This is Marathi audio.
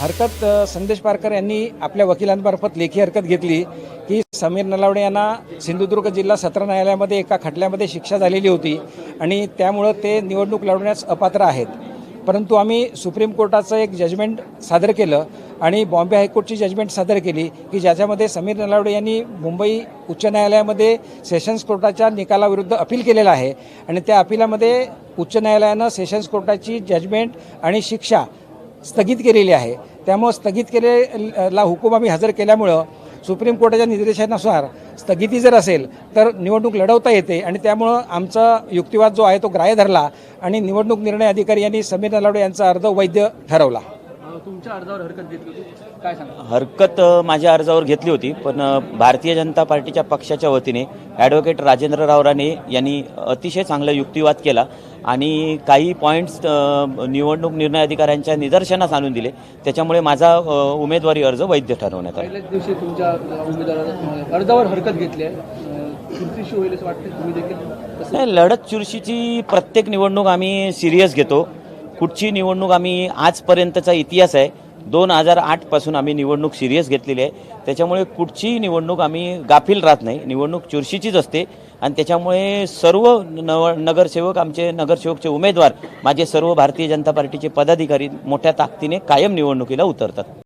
हरकत संदेश पारकर यांनी आपल्या वकिलांमार्फत लेखी हरकत घेतली की समीर नलावडे यांना सिंधुदुर्ग जिल्हा सत्र न्यायालयामध्ये एका खटल्यामध्ये शिक्षा झालेली होती आणि त्यामुळं ते निवडणूक लढवण्यास अपात्र आहेत. परंतु आम्ही सुप्रीम कोर्टाचं एक जजमेंट सादर केलं आणि बॉम्बे हायकोर्टची जजमेंट सादर केली की ज्याच्यामध्ये समीर नलावडे यांनी मुंबई उच्च न्यायालयामध्ये सेशन्स कोर्टाच्या निकालाविरुद्ध अपील केलेलं आहे आणि त्या अपिलामध्ये उच्च न्यायालयानं सेशन्स कोर्टाची जजमेंट आणि शिक्षा स्थगित केलेली आहे. त्यामुळं स्थगित केलेला हुकूम आम्ही हजर केल्यामुळं सुप्रीम कोर्टाच्या निर्देशानुसार स्थगिती जर असेल तर निवडणूक लढवता येते आणि त्यामुळं आमचा युक्तिवाद जो आहे तो ग्राह्य धरला आणि निवडणूक निर्णय अधिकारी यांनी समीर नलावडे यांचा अर्ज वैध ठरवला. तुमच्या अर्जावर हरकत घेतली होती? काय सांगा हरकत माझ्या अर्जावर घेतली होती पण भारतीय जनता पार्टीच्या पक्षाच्या वतीने ॲडव्होकेट राजेंद्रराव राणे यांनी अतिशय चांगला युक्तिवाद केला आणि काही पॉईंट्स निवडणूक निर्णय अधिकाऱ्यांच्या निदर्शनास आणून दिले. त्याच्यामुळे माझा उमेदवारी अर्ज वैध ठरवण्यात आला. पहिल्याच दिवशी तुमच्या अर्जावर हरकत घेतली आहे. चुरशीशी होईल असं वाटतं तुम्ही देखील नाही लढत चुरशीची प्रत्येक निवडणूक आम्ही सिरियस घेतो. कुठची निवडणूक आम्ही आजपर्यंतचा इतिहास आहे. दोन हजार आठपासून आम्ही निवडणूक सिरियस घेतलेली आहे. त्याच्यामुळे कुठचीही निवडणूक आम्ही गाफील राहत नाही. निवडणूक चुरशीचीच असते. आणि त्याच्यामुळे सर्व नव नगरसेवक आमचे नगरसेवकचे उमेदवार माझे सर्व भारतीय जनता पार्टीचे पदाधिकारी मोठ्या ताकदीने कायम निवडणुकीला उतरतात.